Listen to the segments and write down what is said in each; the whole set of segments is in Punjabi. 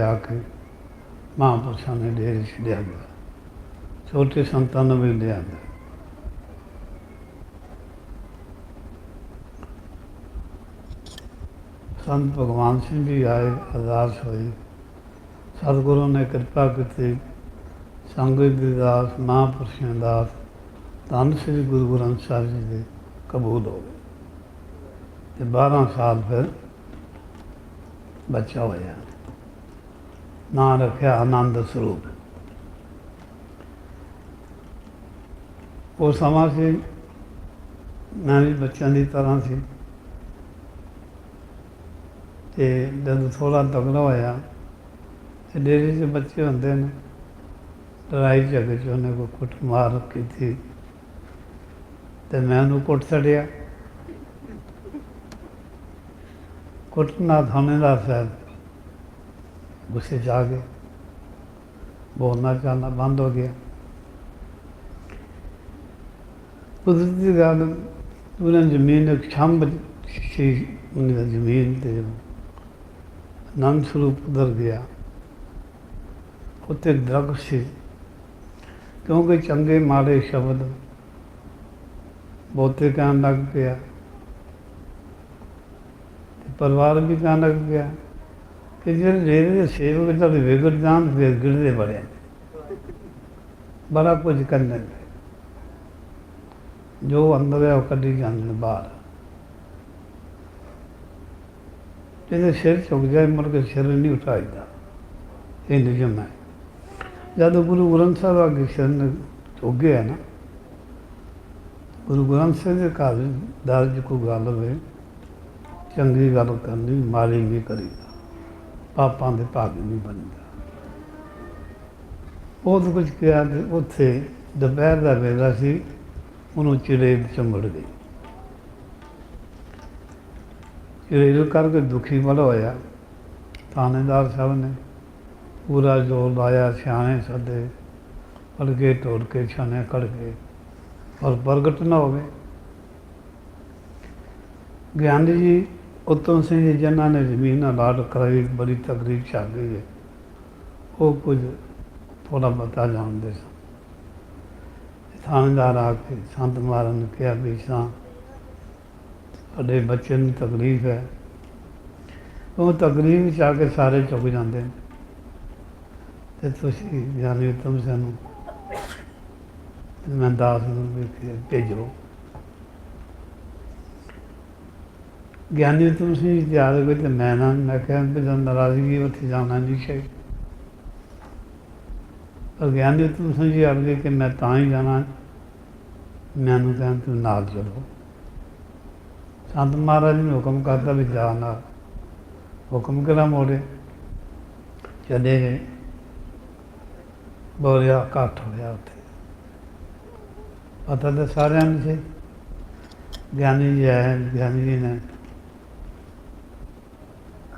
ਆ ਕੇ ਮਹਾਂਪੁਰਸ਼ਾਂ ਨੇ ਡੇਰੇ ਛੱਡਿਆ ਗਿਆ। ਛੋਟੇ ਸੰਤਾਂ ਨੂੰ ਵੀ ਲਿਆਂਦਾ ਸੰਤ ਭਗਵਾਨ ਸਿੰਘ ਜੀ ਆਏ, ਅਰਦਾਸ ਹੋਈ। ਸਤਿਗੁਰੂ ਨੇ ਕਿਰਪਾ ਕੀਤੀ। ਸੰਗਤ ਦੀ ਦਾਸ ਮਹਾਂਪੁਰਸ਼ਾਂ ਦਾਸ, ਧੰਨ ਸ੍ਰੀ ਗੁਰੂ ਗ੍ਰੰਥ ਸਾਹਿਬ ਜੀ ਦੇ ਕਬੂਲ ਹੋ ਗਏ। ਤੇ 12 ਸਾਲ ਫਿਰ ਬੱਚਾ ਹੋਇਆ। ਨਾਂ ਰੱਖਿਆ ਆਨੰਦ ਸਰੂਪ। ਉਹ ਸਮਾਂ ਸੀ, ਮੈਂ ਵੀ ਬੱਚਿਆਂ ਦੀ ਤਰ੍ਹਾਂ ਸੀ। ਤੇ ਜਦ ਥੋੜਾ ਤਗੜਾ ਹੋਇਆ, ਤੇ ਡੇਰੇ 'ਚ ਬੱਚੇ ਹੁੰਦੇ ਨੇ, ਲੜਾਈ ਝਗੜੇ 'ਚ ਉਹਨੇ ਕੋਈ ਕੁੱਟ ਮਾਰ ਕੀਤੀ। ਤੇ ਮੈਂ ਉਹਨੂੰ ਕੁੱਟ ਛੱਡਿਆ। ਕੁੱਟਣਾ ਥਾਣੇਦਾਰ ਸਾਹਿਬ ਗੁੱਸੇ 'ਚ ਆ ਗਏ। ਬੋਲਣਾ ਚਾਹਣਾ ਬੰਦ ਹੋ ਗਿਆ। ਕੁਦਰਤੀ ਗੱਲ ਉਹਨਾਂ ਜ਼ਮੀਨ ਇੱਕ ਛੰਭ ਸੀ, ਉਹਨਾਂ ਦੀ ਜ਼ਮੀਨ ਤੇ ਆਨੰਦ ਸਰੂਪ ਉਧਰ ਗਿਆ। ਉੱਥੇ ਇੱਕ ਸੀ। ਕਿਉਂਕਿ ਚੰਗੇ ਮਾੜੇ ਸ਼ਬਦ ਬਹੁਤੇ ਕਹਿਣ ਲੱਗ ਪਿਆ। ਤੇ ਪਰਿਵਾਰ ਵੀ ਕਹਿਣ ਲੱਗ ਪਿਆ। ਜਿਹੜੇ ਡੇਰੇ ਦੇ ਸੇਵਕ ਤੁਹਾਡੇ ਵਿਗੜ ਜਾਣ ਵਿਗੜਦੇ ਬੜੇ ਬੜਾ ਕੁਝ ਕਰਦੇ ਨੇ ਜੋ ਅੰਦਰ ਹੈ, ਉਹ ਕੱਢੀ ਜਾਂਦੇ ਨੇ ਬਾਹਰ। ਜਿਹਦੇ ਸਿਰ ਝੁਕ ਜਾਏ, ਮੁੜ ਕੇ ਸਿਰ ਨਹੀਂ ਉਠਾਈਦਾ। ਇਹ ਨਿਯਮ ਹੈ। ਜਦੋਂ ਗੁਰੂ ਗ੍ਰੰਥ ਸਾਹਿਬ ਅੱਗੇ ਸਿਰ ਨੇ ਝੁਕ ਗਿਆ ਨਾ, ਗੁਰੂ ਗ੍ਰੰਥ ਸਾਹਿਬ ਦੇ ਘਰ ਦਰਜ ਕੋਈ ਗੱਲ ਹੋਵੇ, ਚੰਗੀ ਗੱਲ ਕਰਨੀ, ਮਾੜੀ ਵੀ ਕਰੀ ਪਾਪਾਂ ਦੇ ਭਾਗ ਨਹੀਂ ਬਣਦਾ। ਬਹੁਤ ਕੁਝ ਕਿਹਾ ਤੇ ਉੱਥੇ ਦੁਪਹਿਰ ਦਾ ਵੇਲਾ ਸੀ, ਉਹਨੂੰ ਚਿੜੇ ਚੰਬੜ ਗਈ। ਚਿੜੇਲ ਕਰਕੇ ਦੁਖੀ ਬੜਾ ਹੋਇਆ। ਥਾਣੇਦਾਰ ਸਾਹਿਬ ਨੇ ਪੂਰਾ ਜ਼ੋਰ ਲਾਇਆ, ਸਿਆਣੇ ਸੱਦੇ ਫੜ ਕੇ ਕੇ ਛਾਣੇ ਕੱਢ ਕੇ ਔਰ ਪ੍ਰਗਟ ਨਾ ਹੋਵੇ। ਗਿਆਨੀ ਜੀ ਉਤਮ ਸਿੰਘ ਜੀ ਜਿਨ੍ਹਾਂ ਨੇ ਜ਼ਮੀਨ ਅਲਾਟ ਕਰਾਈ, ਬੜੀ ਤਕਲੀਫ ਚ ਆ ਗਈ ਹੈ। ਉਹ ਕੁਝ ਥੋੜਾ ਬਤਾ ਜਾਣਦੇ ਸਨ। ਥਾਣੇਦਾਰ ਆ ਕੇ ਸੰਤ ਮਹਾਰਾਜ ਨੂੰ ਕਿਹਾ ਵੀ ਸਾਂ, ਸਾਡੇ ਬੱਚੇ ਨੂੰ ਤਕਲੀਫ ਹੈ। ਉਹ ਤਕਲੀਫ ਚ ਆ ਕੇ ਸਾਰੇ ਚੁੱਕ ਜਾਂਦੇ ਨੇ। ਤੇ ਤੁਸੀਂ ਜਾਨੀ ਤੁਮ ਸਾਨੂੰ ਮੈਂ ਦਾਸ ਨੂੰ ਵੀ ਫਿਰ ਭੇਜੋ। ਗਿਆਨੀ ਤੁਸੀਂ ਯਾਦ ਹੋਵੇ ਤੇ ਮੈਂ ਨਾ, ਮੈਂ ਕਿਹਾ ਵੀ ਜਦ ਨਾਰਾਜ਼ਗੀ ਉੱਥੇ ਜਾਣਾ ਨਹੀਂ ਚਾਹੀਦਾ ਪਰ ਗਿਆਨੀ ਤੁਸੀਂ ਜੀ ਅਰਗੇ ਕਿ ਮੈਂ ਤਾਂ ਹੀ ਜਾਣਾ। ਮੈਨੂੰ ਕਹਿੰਦੇ ਤੂੰ ਨਾਲ ਚਲੋ। ਸੰਤ ਮਹਾਰਾਜ ਨੇ ਹੁਕਮ ਕਰਤਾ ਵੀ ਜਾ ਨਾਲ। ਹੁਕਮ ਕਰਾ ਮੋੜੇ ਚਲੇ ਗਏ। ਬੋਲਿਆ ਘੱਟ ਹੋਇਆ ਉੱਥੇ। ਪਤਾ ਤਾਂ ਸਾਰਿਆਂ ਨੂੰ ਸੀ। ਗਿਆਨੀ ਜੀ ਆਏ, ਗਿਆਨੀ ਜੀ ਨੇ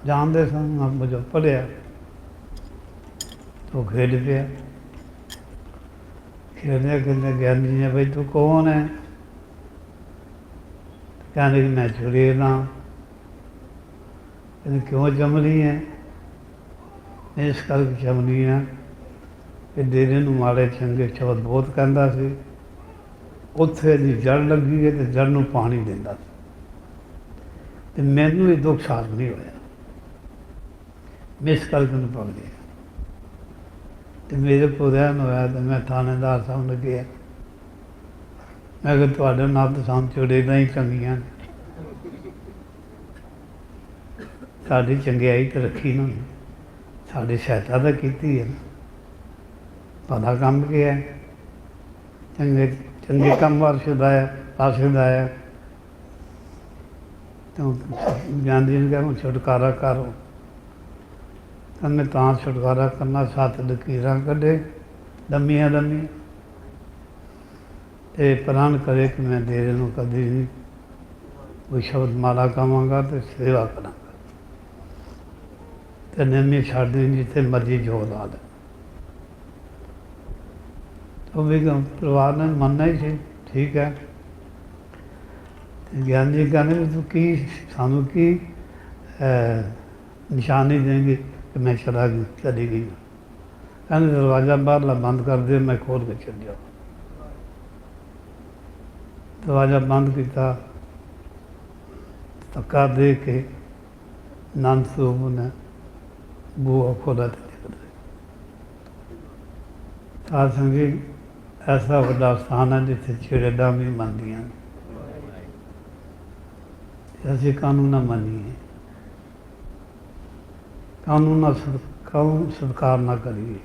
ਜਾਣਦੇ ਸਨ ਆਪ ਜੋ ਪੜਿਆ ਤੋ ਖੇਡ ਪਿਆ। ਖੇਡਦੇ ਖੇਡਦੇ ਗਿਆਨੀ ਜੀ ਨੇ ਬਈ, ਤੂੰ ਕੌਣ ਹੈ ਕਹਿੰਦੇ ਕਿ, ਮੈਂ ਚੁਰੀ ਨਾ ਕਹਿੰਦੇ, ਕਿਉਂ ਜਮਲੀ ਹੈ ਇਸ ਕਰਕੇ ਜਮਲੀ ਹੈ ਕਿ ਡੇਰੇ ਨੂੰ ਮਾੜੇ ਚੰਗੇ ਸ਼ਬਦ ਬਹੁਤ ਕਹਿੰਦਾ ਸੀ। ਉੱਥੇ ਦੀ ਜੜ ਲੱਗੀ ਹੈ ਤੇ ਜੜ ਨੂੰ ਪਾਣੀ ਦਿੰਦਾ ਸੀ। ਤੇ ਮੈਨੂੰ ਇਹ ਦੁੱਖ ਸਾਥ ਨਹੀਂ ਹੋਇਆ। ਮਿਸ ਕਰਕੇ ਨੂੰ ਪੜ ਗਿਆ ਤੇ ਮੇਰੇ ਕੋਲ ਰਹਿਣ ਹੋਇਆ ਤੇ ਮੈਂ ਥਾਣੇਦਾਰ ਸਾਹਿਬ ਨੂੰ ਗਿਆ ਮੈਂ ਕਿਹਾ ਤੁਹਾਡੇ ਨਾਲ ਤਾਂ ਸਾਨੂੰ ਚੁੜੇ ਨਹੀਂ ਚੰਗੀਆਂ ਸਾਡੀ ਚੰਗਿਆਈ ਤੇ ਰੱਖੀ ਨਾ ਸਾਡੀ ਸਹਾਇਤਾ ਤਾਂ ਕੀਤੀ ਹੈ। ਨਾ ਪਤਾ ਕੰਮ ਕੀ ਹੈ। ਚੰਗੇ ਚੰਗੇ ਕੰਮ ਵਾਰ ਛੁਡਾਇਆ ਪਾਸੇ ਲਾਇਆ ਤਾਂ ਜਾਂਦੀ ਨੂੰ ਕਹਿੰਦਾ ਛੁਟਕਾਰਾ ਕਰੋ। ਕਹਿੰਦੇ ਤਾਂ ਛੁਟਕਾਰਾ ਕਰਨਾ, ਸੱਤ ਲਕੀਰਾਂ ਕੱਢੇ ਲੰਮੀਆਂ ਲੰਮੀਆਂ ਤੇ ਪ੍ਰਣ ਕਰੇ ਕਿ ਮੈਂ ਦੇਰੇ ਨੂੰ ਕਦੀ ਨਹੀਂ ਕੋਈ ਸ਼ਬਦ ਮਾਲਾ ਕਾਵਾਂਗਾ ਤੇ ਸੇਵਾ ਕਰਾਂਗਾ। ਤੇ ਨਿੰਮੀ ਛੱਡ ਦੇ ਜਿੱਥੇ ਮਰਜ਼ੀ ਜੋ ਲਾ ਦੇ ਉਹ ਵੀ ਪਰਿਵਾਰ ਨੇ ਮੰਨਣਾ ਹੀ ਸੀ, ਠੀਕ ਹੈ। ਤੇ ਗਿਆਨ ਜੀ ਕਹਿੰਦੇ ਤੂੰ ਕੀ, ਸਾਨੂੰ ਕੀ ਨਿਸ਼ਾਨੀ ਦੇਂਗੇ? ਕਿ ਮੈਂ ਚਲਾ ਚਲੀ ਗਈ। ਕਹਿੰਦੇ ਦਰਵਾਜ਼ਾ ਬਾਹਰਲਾ ਬੰਦ ਕਰ ਦੇ ਮੈਂ ਖੋਲ ਕੇ ਚੱਲ ਜਾ ਦਰਵਾਜ਼ਾ ਬੰਦ ਕੀਤਾ। ਧੱਕਾ ਦੇ ਕੇ ਨੰਦ ਸਰੂਪ ਨੇ ਬੂਹਾ ਖੋਲ੍ਹਿਆ ਤੇ ਨਿਕਲ ਗਏ ਤਾਂ ਸੰਗੀ ਐਸਾ ਵੱਡਾ ਸਥਾਨ ਹੈ ਜਿੱਥੇ ਛੇੜਾਂ ਵੀ ਮੰਨਦੀਆਂ ਨੇ। ਤੇ ਅਸੀਂ ਕਾਨੂੰਨ ਨਾ ਮੰਨੀਏ। ਕਾਨੂੰਨ ਨਾਲ ਕਾਨੂੰਨ ਸਤਿਕਾਰ ਨਾ ਕਰੀਏ।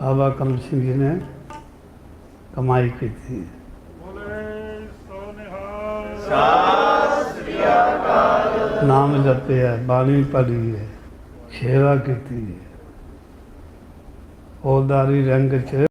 ਬਾਬਾ ਕਮਲ ਸਿੰਘ ਜੀ ਨੇ ਕਮਾਈ ਕੀਤੀ। ਬੋਲੇ ਸੋ ਨਿਹਾਲ ਨਾਮ ਜਪਿਆ ਬਾਣੀ ਪੜ੍ਹੀ ਹੈ, ਸੇਵਾ ਕੀਤੀ ਹੈ। ਉਹਦਾਰੀ ਰੰਗ ਚ